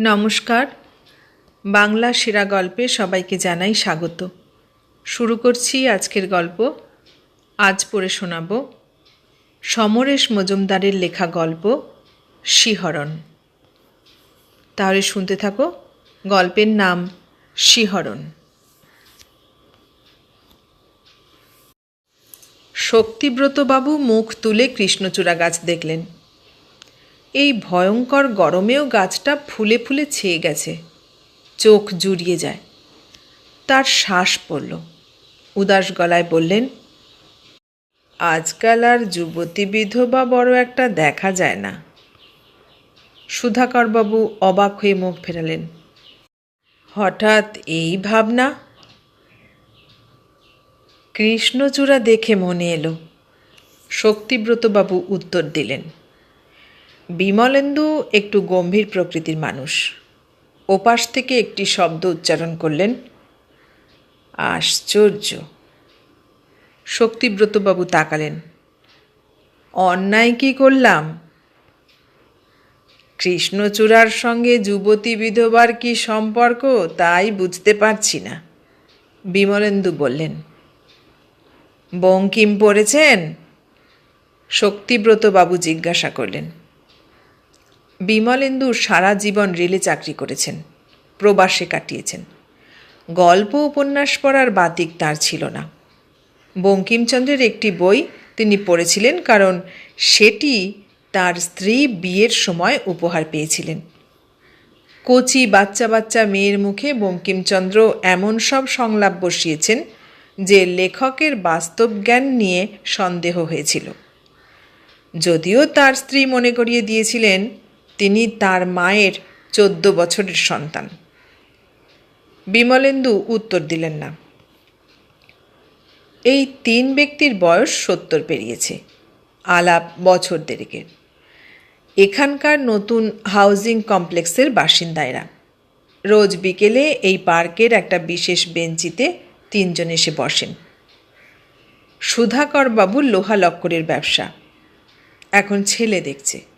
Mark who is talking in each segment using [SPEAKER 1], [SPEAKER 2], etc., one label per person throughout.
[SPEAKER 1] নমস্কার। বাংলা সেরা গল্পে সবাইকে জানাই স্বাগত। শুরু করছি আজকের গল্প। আজ পড়ে শোনাব সমরেশ মজুমদারের লেখা গল্প, শিহরণ। তাহলে শুনতে থাকো, গল্পের নাম শিহরণ। শক্তিব্রতবাবু মুখ তুলে কৃষ্ণচূড়া গাছ দেখলেন। এই ভয়ঙ্কর গরমেও গাছটা ফুলে ফুলে ছেয়ে গেছে। চোখ জুড়িয়ে যায়। তার শ্বাস পড়ল। উদাস গলায় বললেন, আজকাল আর যুবতী বিধবা বড় একটা দেখা যায় না। সুধাকরবাবু অবাক হয়ে মুখ ফেরালেন। হঠাৎ এই ভাবনা? কৃষ্ণচূড়া দেখে মনে এলো। শক্তিব্রতবাবু উত্তর দিলেন বিমলেন্দু একটু গম্ভীর প্রকৃতির মানুষ। ওপাশ থেকে একটি শব্দ উচ্চারণ করলেন, আশ্চর্য। শক্তিব্রতবাবু তাকালেন, অন্যায় কি করলাম? কৃষ্ণচূড়ার সঙ্গে যুবতী বিধবার কি সম্পর্ক তাই বুঝতে পারছি না। বিমলেন্দু বললেন, বঙ্কিম পড়েছেন? শক্তিব্রতবাবু জিজ্ঞাসা করলেন বিমলেন্দু সারা জীবন রেলে চাকরি করেছেন, প্রবাসে কাটিয়েছেন। গল্প, উপন্যাস পড়ার বাতিক তার ছিল না। বঙ্কিমচন্দ্রের একটি বই তিনি পড়েছিলেন কারণ সেটি তার স্ত্রী বিয়ের সময় উপহার পেয়েছিলেন। কচি বাচ্চা বাচ্চা মেয়ের মুখে বঙ্কিমচন্দ্র এমন সব সংলাপ বসিয়েছেন যে লেখকের বাস্তব জ্ঞান নিয়ে সন্দেহ হয়েছিল। যদিও তার স্ত্রী মনে করিয়ে দিয়েছিলেন তিনি তার মায়ের চোদ্দ বছরের সন্তান। বিমলেন্দু উত্তর দিলেন না। এই তিন ব্যক্তির বয়স সত্তর পেরিয়েছে। আলাপ বছর দেড়েকের। এখানকার নতুন হাউজিং কমপ্লেক্সের বাসিন্দায়রা। রোজ বিকেলে এই পার্কের একটা বিশেষ বেঞ্চিতে তিনজন এসে বসেন। সুধাকরবাবুর লোহা লক্করের ব্যবসা। এখন ছেলে দেখছে।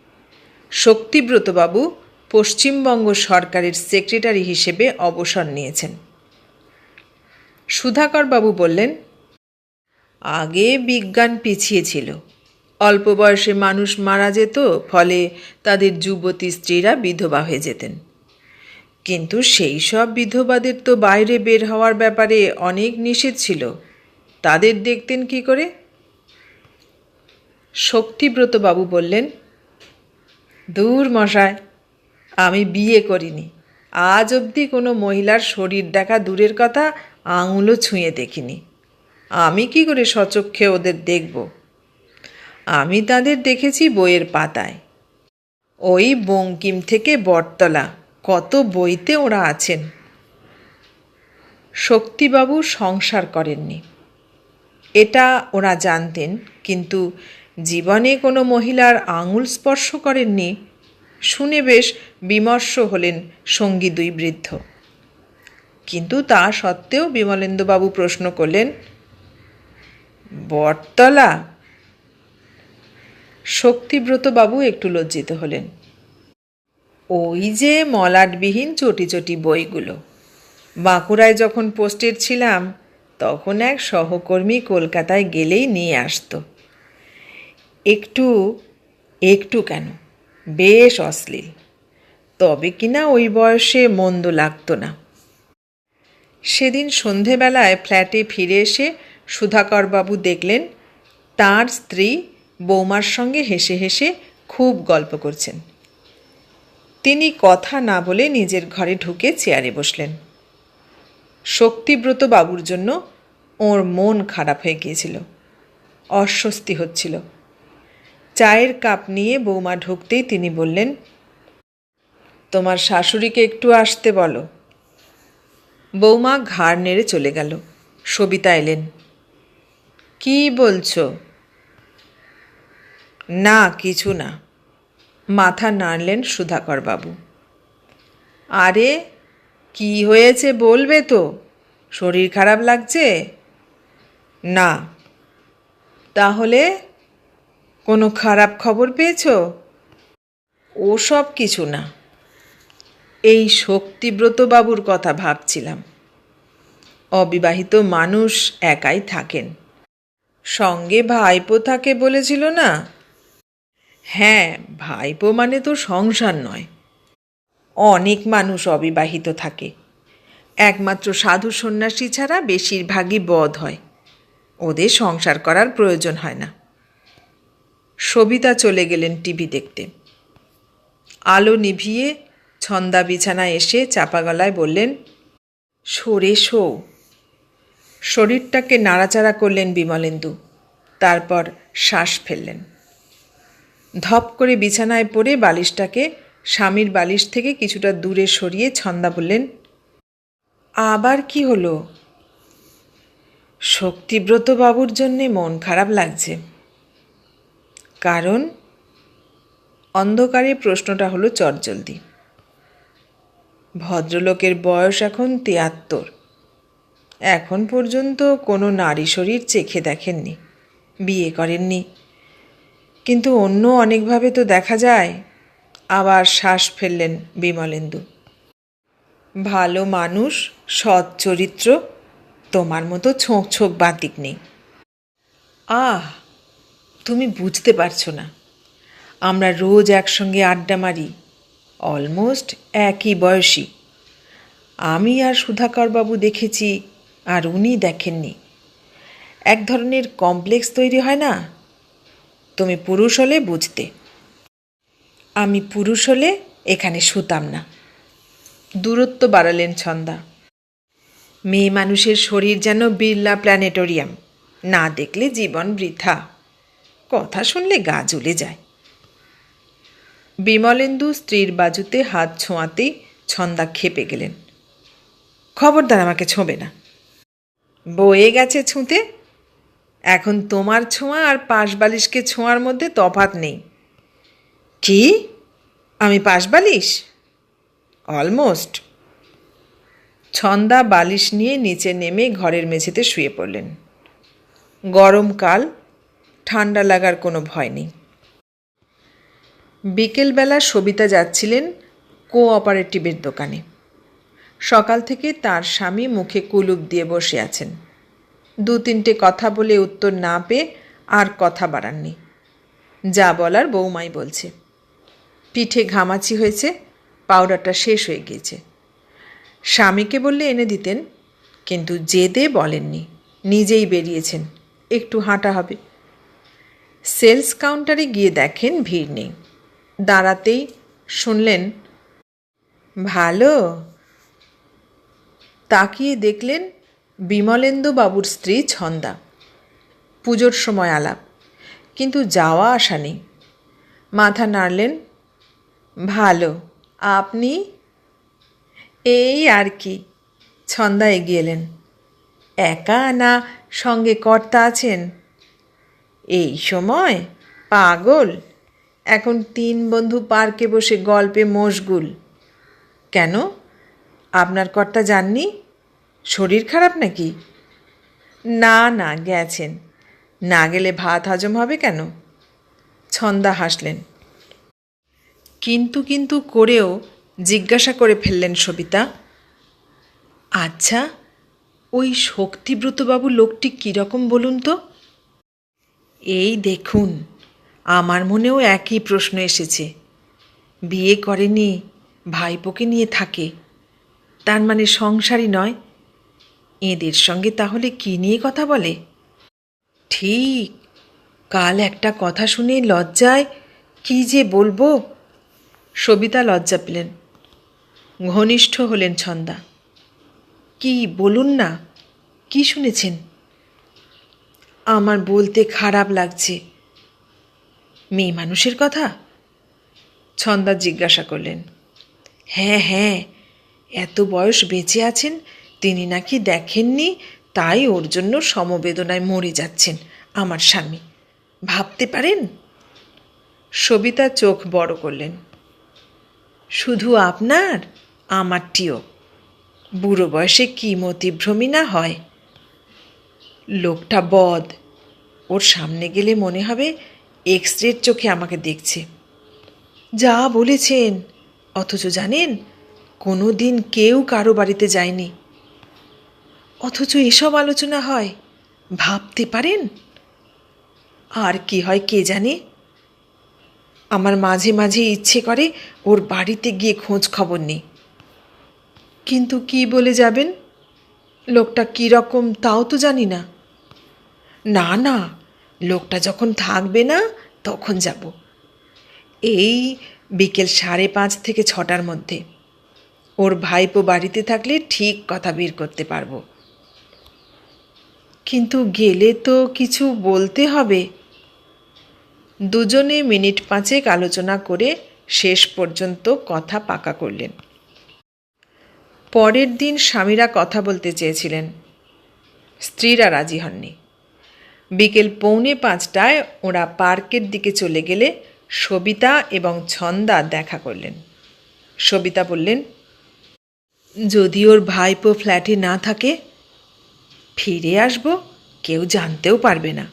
[SPEAKER 1] শক্তিব্রতবাবু পশ্চিমবঙ্গ সরকারের সেক্রেটারি হিসেবে অবসর নিয়েছেন। সুধাকরবাবু বললেন, আগে বিজ্ঞান পিছিয়ে ছিল। অল্প বয়সে মানুষ মারা যেত, ফলে তাদের যুবতী স্ত্রীরা বিধবা হয়ে যেতেন। কিন্তু সেই সব বিধবাদের তো বাইরে বের হওয়ার ব্যাপারে অনেক নিষেধ ছিল। তাদের দেখতেন কি করে? শক্তিব্রতবাবু বললেন দূর মশায় আমি বিয়ে করিনি। আজ অবধি কোনো মহিলার শরীর দেখা দূরের কথা আঙুলও ছুঁয়ে দেখিনি। আমি কি করে সচক্ষে ওদের দেখব? আমি তাদের দেখেছি বইয়ের পাতায়। ওই বঙ্কিম থেকে বটতলা, কত বইতে ওরা আছেন। শক্তিবাবু সংসার করেননি। এটা ওরা জানতেন, কিন্তু জীবনে কোনো মহিলার আঙুল স্পর্শ করেননি, শুনে বেশ বিমর্ষ হলেন সঙ্গী দুই বৃদ্ধ। কিন্তু তা সত্ত্বেও বিমলেন্দুবাবু প্রশ্ন করলেন, বটতলা? শক্তিব্রতবাবু একটু লজ্জিত হলেন। ওই যে মলাটবিহীন চটি চটি বইগুলো। বাঁকুড়ায় যখন পোস্টেড ছিলাম, তখন এক সহকর্মী কলকাতায় গেলেই নিয়ে আসতো। একটু একটু কেন? বেশ অশ্লীল। তবে কিনা ওই বয়সে মন্দ লাগতো না। সেদিন সন্ধেবেলায় ফ্ল্যাটে ফিরে এসে সুধাকরবাবু দেখলেন, তার স্ত্রী বৌমার সঙ্গে হেসে হেসে খুব গল্প করছেন। তিনি কথা না বলে নিজের ঘরে ঢুকে চেয়ারে বসলেন। শক্তিব্রত বাবুর জন্য ওর মন খারাপ হয়ে গিয়েছিল, অস্বস্তি হচ্ছিল। চায়ের কাপ নিয়ে বৌমা ঢুকতেই তিনি বললেন, তোমার শাশুড়িকে একটু আসতে বলো। বৌমা ঘাড় নেড়ে চলে গেল। সবিতা এলেন। কি বলছো? না, কিছু না। মাথা নাড়লেন সুধাকরবাবু আরে, কি হয়েছে বলবে তো? শরীর খারাপ লাগছে? না। তাহলে কোনো খারাপ খবর পেয়েছ? ও সব কিছু না। এই শক্তিব্রত বাবুর কথা ভাবছিলাম। অবিবাহিত মানুষ একাই থাকেন। সঙ্গে ভাইপো থাকে বলেছিল না? হ্যাঁ ভাইপো মানে তো সংসার নয়। অনেক মানুষ অবিবাহিত থাকে। একমাত্র সাধু সন্ন্যাসী ছাড়া বেশিরভাগই বধ হয়। ওদের সংসার করার প্রয়োজন হয় না। সবিতা চলে গেলেন টিভি দেখতে। আলো নিভিয়ে ছন্দা বিছানায় এসে চাপা গলায় বললেন, সরে শো শরীরটাকে নাড়াচাড়া করলেন বিমলেন্দু, তারপর শ্বাস ফেললেন। ধপ করে বিছানায় পড়ে বালিশটাকে স্বামীর বালিশ থেকে কিছুটা দূরে সরিয়ে ছন্দা বললেন, আবার কি হলো? শক্তিব্রত বাবুর জন্যে মন খারাপ লাগছে। কারণ অন্ধকারে প্রশ্নটা হলো চটজলদি। ভদ্রলোকের বয়স এখন তিয়াত্তর। এখন পর্যন্ত কোনো নারী শরীর চেখে দেখেননি, বিয়ে করেননি। কিন্তু অন্য অনেকভাবে তো দেখা যায়, আবার শ্বাস ফেললেন বিমলেন্দু। ভালো মানুষ, সৎ চরিত্র, তোমার মতো ছোঁক ছোঁক বাতিক নেই। আহ! তুমি বুঝতে পারছ না। আমরা রোজ একসঙ্গে আড্ডা মারি অলমোস্ট একই বয়সী। আমি আর সুধাকরবাবু দেখেছি, আর উনি দেখেননি। এক ধরনের কমপ্লেক্স তৈরি হয় না? তুমি পুরুষ হলে বুঝতে। আমি পুরুষ হলে এখানে শুতাম না। দূরত্ব বাড়ালেন ছন্দা। মেয়ে মানুষের শরীর যেন বিড়লা প্ল্যানেটোরিয়াম, না দেখলে জীবন বৃথা। কথা শুনলে গা জ্বলে যায়। বিমলেন্দু স্ত্রীর বাজুতে হাত ছোঁয়াতেই ছন্দা খেপে গেলেন। খবরদার আমাকে ছোঁবে না। বয়ে গেছে ছুঁতে। এখন তোমার ছোঁয়া আর পাশ বালিশকে ছোঁয়ার মধ্যে তফাত নেই। কি? আমি পাশ বালিশ অলমোস্ট। ছন্দা বালিশ নিয়ে নিচে নেমে ঘরের মেঝেতে শুয়ে পড়লেন। গরমকাল ঠান্ডা লাগার কোনো ভয় নেই। বিকেলবেলা সবিতা যাচ্ছিলেন কোঅপারেটিভের দোকানে। সকাল থেকে তার স্বামী মুখে কুলুপ দিয়ে বসে আছেন। দু তিনটে কথা বলে উত্তর না পেয়ে আর কথা বাড়াননি। যা বলার বৌমাই বলছে। পিঠে ঘামাচি হয়েছে, পাউডারটা শেষ হয়ে গিয়েছে। স্বামীকে বললে এনে দিতেন, কিন্তু জেদে বলেননি, নিজেই বেরিয়েছেন, একটু হাঁটা হবে। সেলস কাউন্টারে গিয়ে দেখেন ভিড় নেই। দাঁড়াতেই শুনলেন, ভালো? তাকিয়ে দেখলেন বিমলেন্দু বাবুর স্ত্রী ছন্দা। পুজোর সময় আলাপ, কিন্তু যাওয়া আসা নেই। মাথা নাড়লেন, ভালো, আপনি? এই আর কি। ছন্দা এগিয়ে এলেন, একা না সঙ্গে কর্তা আছেন? এই সময় পাগল। এখন তিন বন্ধু পার্কে বসে গল্পে মশগুল। কেন? আপনার কর্তা যাননি? শরীর খারাপ নাকি? না না, গেছেন। না গেলে ভাত হজম হবে কেন? ছন্দা হাসলেন। কিন্তু কিন্তু করেও জিজ্ঞাসা করে ফেললেন সবিতা। আচ্ছা ওই শক্তিব্রতবাবু লোকটি কীরকম বলুন তো? এই দেখুন, আমার মনেও একই প্রশ্ন এসেছে। বিয়ে করেনি, ভাইপোকে নিয়ে থাকে। তার মানে সংসারই নয়। এদের সঙ্গে তাহলে কী নিয়ে কথা বলে? ঠিক, কাল একটা কথা শুনে লজ্জায় কি যে বলব? সবিতা লজ্জা পেলেন। ঘনিষ্ঠ হলেন ছন্দা। কি বলুন না, কি শুনেছেন? আমার বলতে খারাপ লাগছে। মেয়ে মানুষের কথা? ছন্দা জিজ্ঞাসা করলেন। হ্যাঁ হ্যাঁ এত বয়স বেঁচে আছেন, তিনি নাকি দেখেননি, তাই ওর জন্য সমবেদনায় মরে যাচ্ছেন আমার স্বামী। ভাবতে পারেন? সবিতা চোখ বড় করলেন। শুধু আপনার? আমারটিও। বুড়ো বয়সে কী মতিভ্রমী না হয়। লোকটা বদ। ওর সামনে গেলে মনে হবে এক্স রের চোখে আমাকে দেখছে। যা বলেছেন, অথচ জানেন কোনো দিন কেউ কারও বাড়িতে যায়নি। অথচ এসব আলোচনা হয়, ভাবতে পারেন? আর কি হয় কে জানে? আমার মাঝে মাঝে ইচ্ছে করে ওর বাড়িতে গিয়ে খোঁজ খবর নেই। কিন্তু কি বলে যাবেন? লোকটা কী রকম তাও তো জানি না। না না, লোকটা যখন থাকবে না, তখন যাব। এই বিকেল সাড়ে পাঁচ থেকে ছটার মধ্যে। ওর ভাইপো বাড়িতে থাকলে ঠিক কথা বের করতে পারব। কিন্তু গেলে তো কিছু বলতে হবে। দুজনে মিনিট পাঁচেক আলোচনা করে শেষ পর্যন্ত কথা পাকা করলেন। পরের দিন স্বামীরা কথা বলতে চেয়েছিলেন। স্ত্রীরা রাজি হননি। বিকেল পৌনে পাঁচটায় ওরা পার্কের দিকে চলে গেলে সবিতা এবং ছন্দা দেখা করলেন। সবিতা বললেন, যদি ওর ভাইপো ফ্ল্যাটে না থাকে, ফিরে আসব, কেউ জানতেও পারবে না।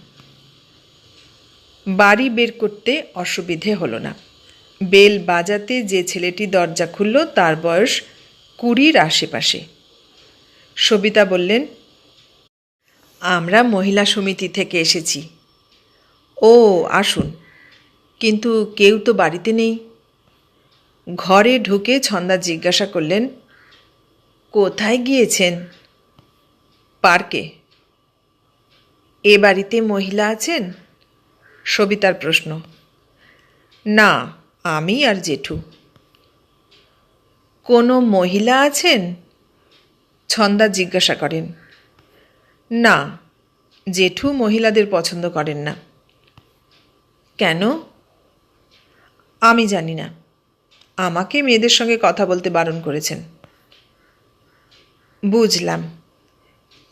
[SPEAKER 1] বাড়ি বের করতে অসুবিধে হলো না। বেল বাজাতে যে ছেলেটি দরজা খুলল, তার বয়স কুড়ির আশেপাশে। সবিতা বললেন আমরা মহিলা সমিতি থেকে এসেছি। ও, আসুন। কিন্তু কেউ তো বাড়িতে নেই। ঘরে ঢুকে ছন্দা জিজ্ঞাসা করলেন, কোথায় গিয়েছেন? পার্কে। এ বাড়িতে মহিলা আছেন? সবিতার প্রশ্ন। না, আমি আর জেঠু। কোনো মহিলা আছেন? ছন্দা জিজ্ঞাসা করেন। না, জেঠু মহিলাদের পছন্দ করেন না। কেন? আমি জানি না। আমাকে মেয়েদের সঙ্গে কথা বলতে বারণ করেছেন। বুঝলাম।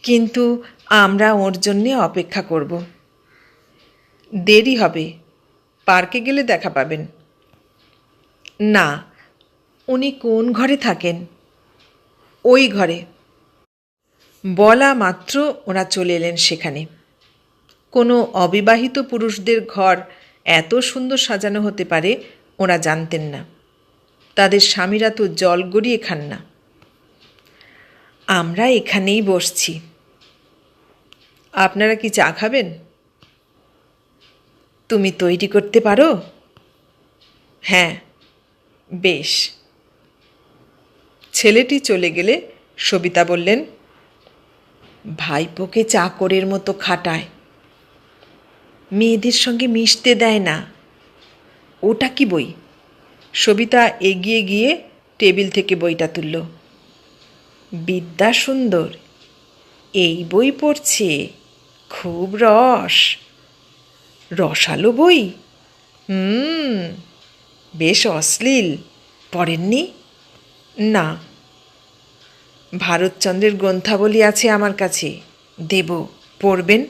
[SPEAKER 1] কিন্তু আমরা ওর জন্যে অপেক্ষা করব। দেরি হবে। পার্কে গেলে দেখা পাবেন। না, উনি কোন ঘরে থাকেন? ওই ঘরে। বলা মাত্র ওরা চলে এলেন সেখানে। কোনো অবিবাহিত পুরুষদের ঘর এত সুন্দর সাজানো হতে পারে ওরা জানতেন না। তাদের স্বামীরা তো জল গড়িয়ে খান না। আমরা এখানেই বসছি। আপনারা কি চা খাবেন? তুমি তৈরি করতে পারো? হ্যাঁ বেশ। ছেলেটি চলে গেলে সবিতা বললেন ভাইপোকে চাকরের মতো খাটায়। মেয়েদের সঙ্গে মিশতে দেয় না। ওটা কি বই? সবিতা এগিয়ে গিয়ে টেবিল থেকে বইটা তুলল। বিদ্যা সুন্দর, এই বই পড়ছে, খুব রস। রসালো বই? হুম, বেশ অশ্লীল, পড়েননি? না। ভারতচন্দ্রের গ্রন্থাবলী আছে আমার কাছে। দেব, পড়বেন?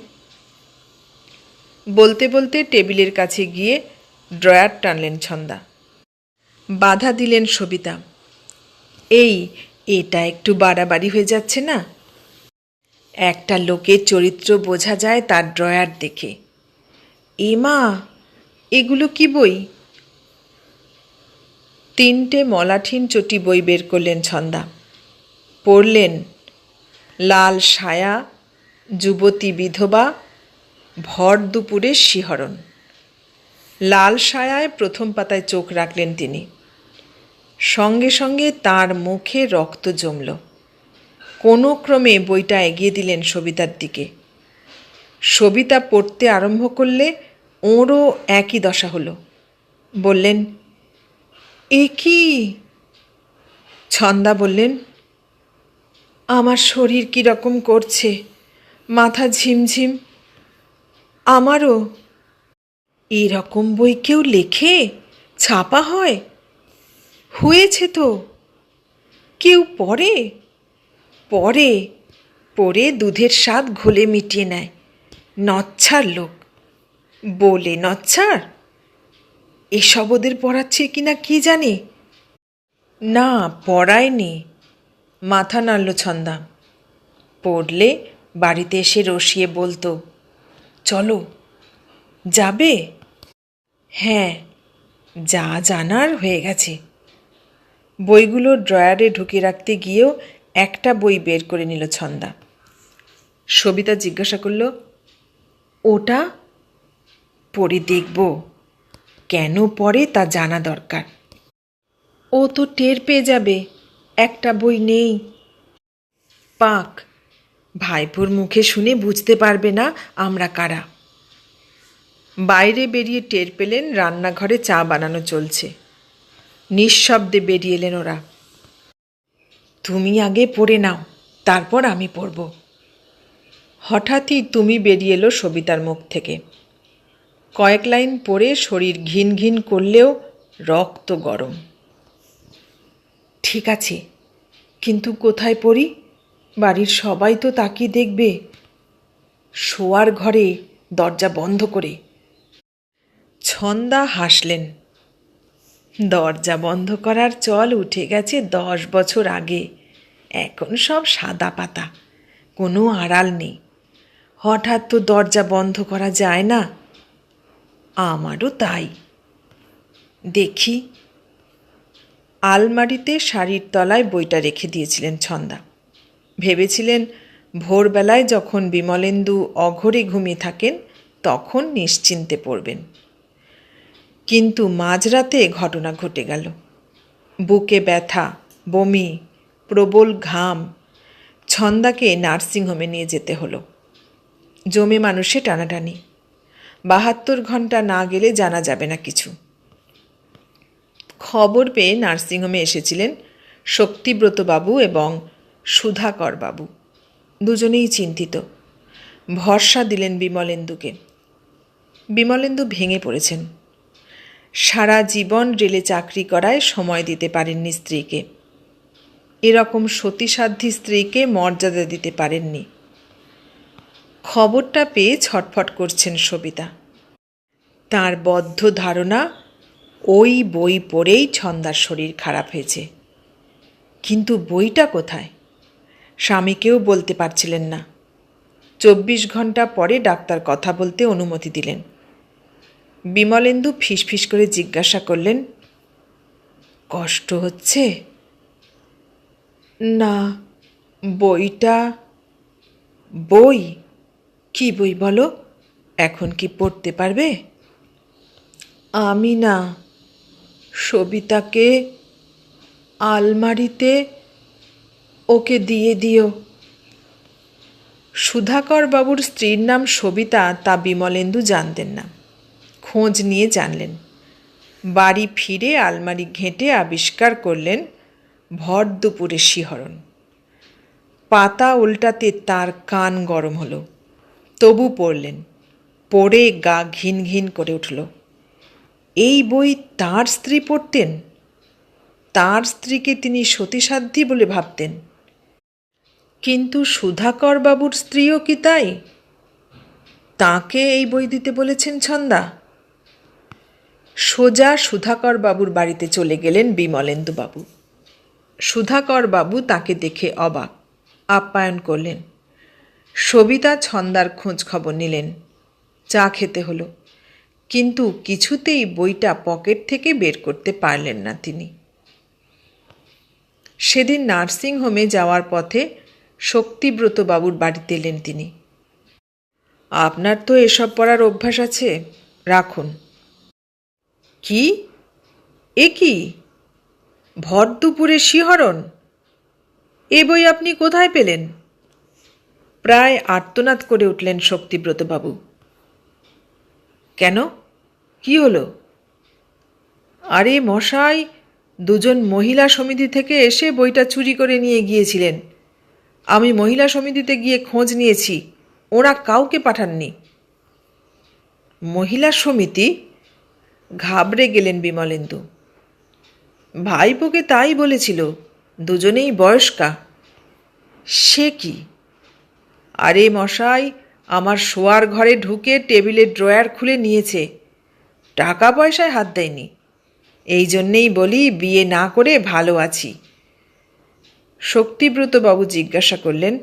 [SPEAKER 1] বলতে বলতে টেবিলের কাছে গিয়ে ড্রয়ার টানলেন ছন্দা। বাধা দিলেন সবিতা। এই, এটা একটু বাড়াবাড়ি হয়ে যাচ্ছে না? একটা লোকের চরিত্র বোঝা যায় তার ড্রয়ার দেখে। এমা এগুলো কি বই? তিনটে মলাঠিন চটি বই বের করলেন ছন্দা। পড়লেন, লাল সায়া, যুবতী বিধবা, ভর দুপুরের শিহরণ। লাল সায়ায় প্রথম পাতায় চোখ রাখলেন তিনি। সঙ্গে সঙ্গে তার মুখে রক্ত জমল। কোনো ক্রমে বইটা এগিয়ে দিলেন সবিতার দিকে। সবিতা পড়তে আরম্ভ করলে ওরও একই দশা হলো। বললেন, এ কি? ছন্দা বললেন আমার শরীর কীরকম করছে? মাথা ঝিমঝিম। আমারও এরকম বই কেউ লেখে? ছাপা হয়? হয়েছে তো। কেউ পড়ে? পড়ে পড়ে দুধের স্বাদ ঘোলে মিটিয়ে নেয়। নচ্ছার লোক। বলে, নচ্ছার? এসব ওদের পড়াচ্ছে কিনা কি জানে? না, পড়ায়নি। মাথা নাড়ল ছন্দা। পড়লে বাড়িতে এসে রসিয়ে বলতো, চলো, যাবে? হ্যাঁ যা জানার হয়ে গেছে। বইগুলো ড্রয়ারে ঢুকে রাখতে গিয়েও একটা বই বের করে নিল ছন্দা। সবিতা জিজ্ঞাসা করল, ওটা? পড়ে দেখব। কেন পড়ে তা জানা দরকার। ও তো টের পেয়ে যাবে। একটা বই নেই। পাক। ভাইপোর মুখে শুনে বুঝতে পারবে না আমরা কারা। বাইরে বেরিয়ে টের পেলেন রান্নাঘরে চা বানানো চলছে। নিঃশব্দে বেরিয়ে এলেন ওরা। তুমি আগে পড়ে নাও, তারপর আমি পড়ব। হঠাৎই তুমি বেরিয়ে এলো সবিতার মুখ থেকে। কয়েক লাইন পড়ে শরীর ঘিন ঘিন করলেও রক্ত গরম। ঠিক আছে, কিন্তু কোথায় পড়ি? বাড়ির সবাই তো তাকিয়ে দেখবে। শোয়ার ঘরে দরজা বন্ধ করে। ছন্দা হাসলেন। দরজা বন্ধ করার চল উঠে গেছে দশ বছর আগে। এখন সব সাদা পাতা, কোনো আড়াল নেই। হঠাৎ তো দরজা বন্ধ করা যায় না? আমারও তাই। দেখি আলমারিতে শাড়ির তলায় বইটা রেখে দিয়েছিলেন ছন্দা। ভেবেছিলেন ভোরবেলায় যখন বিমলেন্দু অঘরে ঘুমিয়ে থাকেন, তখন নিশ্চিন্তে পড়বেন। কিন্তু মাঝরাতে ঘটনা ঘটে গেল। বুকে ব্যথা, বমি, প্রবল ঘাম, ছন্দাকে নার্সিংহোমে নিয়ে যেতে হলো। জমে মানুষে টানাটানি। বাহাত্তর ঘণ্টা না গেলে জানা যাবে না কিছু। খবর পেয়ে নার্সিংহোমে এসেছিলেন শক্তিব্রতবাবু এবং সুধাকর বাবু দুজনেই চিন্তিত। ভরসা দিলেন বিমলেন্দুকে। বিমলেন্দু ভেঙে পড়েছেন। সারা জীবন রেলে চাকরি করায় সময় দিতে পারেননি স্ত্রীকে। এরকম সতীসাধ্যী স্ত্রীকে মর্যাদা দিতে পারেননি। খবরটা পেয়ে ছটফট করছেন সবিতা। তার বদ্ধ ধারণা ওই বই পড়েই ছন্দার শরীর খারাপ হয়েছে। কিন্তু বইটা কোথায়? স্বামীকেও বলতে পারছিলেন না। চব্বিশ ঘণ্টা পরে ডাক্তার কথা বলতে অনুমতি দিলেন। বিমলেন্দু ফিসফিস করে জিজ্ঞাসা করলেন, কষ্ট হচ্ছে? না, বইটা বই? কি বই বলো? এখন কি পড়তে পারবে? আমি না। সবিতাকে আলমারিতে ওকে দিয়ে দিও। সুধাকর বাবুর স্ত্রীর নাম সবিতা, তা বিমলেন্দু জানতেন না। খোঁজ নিয়ে জানলেন। বাড়ি ফিরে আলমারি ঘেঁটে আবিষ্কার করলেন ভর দুপুরে শিহরণ। পাতা উল্টাতে তার কান গরম হলো। তবু পড়লেন। পড়ে গা ঘিন ঘিন করে উঠল। এই বই তার স্ত্রী পড়তেন? তার স্ত্রীকে তিনি সতীসাধ্যী বলে ভাবতেন। কিন্তু সুধাকর বাবুর স্ত্রীও কি তাই? তাকে এই বই দিতে বলেছেন ছন্দা। সোজা সুধাকর বাবুর বাড়িতে চলে গেলেন বিমলেন্দু বাবু। সুধাকর বাবু তাকে দেখে অবাক, আপ্যায়ন করলেন। সবিতা ছন্দার খোঁজ খবর নিলেন। চা খেতে হলো। কিন্তু কিছুতেই বইটা পকেট থেকে বের করতে পারলেন না তিনি। সেদিন নার্সিংহোমে যাওয়ার পথে শক্তিব্রত বাবুর বাড়িতে এলেন তিনি। আপনার তো এসব পড়ার অভ্যাস আছে, রাখুন। কি? এ কি? ভর দুপুরে শিহরণ? এ বই আপনি কোথায় পেলেন? প্রায় আর্তনাদ করে উঠলেন শক্তিব্রতবাবু। কেন? কি হলো? আরে মশাই, দুজন মহিলা সমিতি থেকে এসে বইটা চুরি করে নিয়ে গিয়েছিলেন। আমি মহিলা সমিতিতে গিয়ে খোঁজ নিয়েছি, ওরা কাউকে পাঠাননি। মহিলা সমিতি? ঘাবড়ে গেলেন বিমলেন্দু। ভাইপোকে তাই বলেছিল, দুজনেই বয়স্কা। সে কি? আরে মশাই, আমার শোয়ার ঘরে ঢুকে টেবিলের ড্রয়ার খুলে নিয়েছে। টাকা পয়সায় হাত দেয়নি। এই জন্যেই বলি, বিয়ে না করে ভালো আছি। শক্তিব্রতবাবু জিজ্ঞাসা করলেন,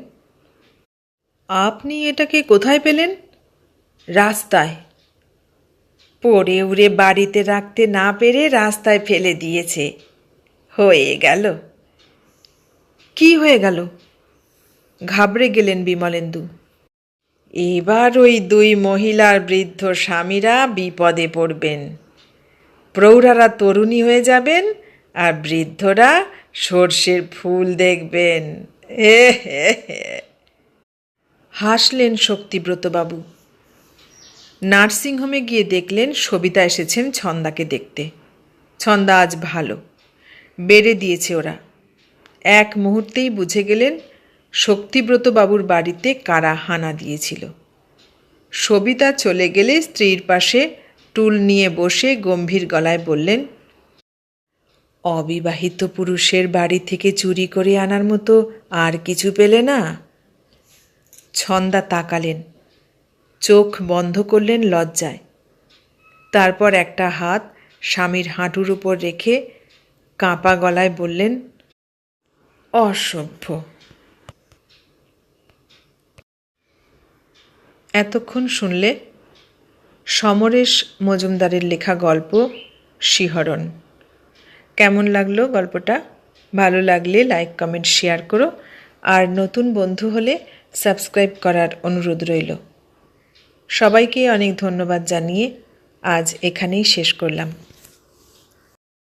[SPEAKER 1] আপনি এটাকে কোথায় পেলেন? রাস্তায়। পড়ে উড়ে বাড়িতে রাখতে না পেরে রাস্তায় ফেলে দিয়েছে। হয়ে গেল। কি হয়ে গেল? ঘাবড়ে গেলেন বিমলেন্দু। এবার ওই দুই মহিলার বৃদ্ধ স্বামীরা বিপদে পড়বেন। প্রৌঢ়ারা তরুণী হয়ে যাবেন আর বৃদ্ধরা সর্ষের ফুল দেখবেন। হে। হাসলেন শক্তিব্রতবাবু নার্সিংহোমে গিয়ে দেখলেন সবিতা এসেছেন ছন্দাকে দেখতে। ছন্দা আজ ভালো। বেড়ে দিয়েছে ওরা। এক মুহূর্তেই বুঝে গেলেন শক্তিব্রতবাবুর বাড়িতে কারা হানা দিয়েছিল? সবিতা চলে গেলে স্ত্রীর পাশে টুল নিয়ে বসে গম্ভীর গলায় বললেন, অবিবাহিত পুরুষের বাড়ি থেকে চুরি করে আনার মতো আর কিছু পেলে না? ছন্দা তাকালেন, চোখ বন্ধ করলেন লজ্জায়। তারপর একটা হাত স্বামীর হাঁটুর উপর রেখে কাঁপা গলায় বললেন, অসভ্য। এতক্ষণ শুনলে সমরেশ মজুমদারের লেখা গল্প, শিহরণ। কেমন লাগল গল্পটা? ভালো লাগলে লাইক কমেন্ট শেয়ার করো। আর নতুন বন্ধু হলে সাবস্ক্রাইব করার অনুরোধ রইল। সবাইকে অনেক ধন্যবাদ জানিয়ে আজ এখানেই শেষ করলাম।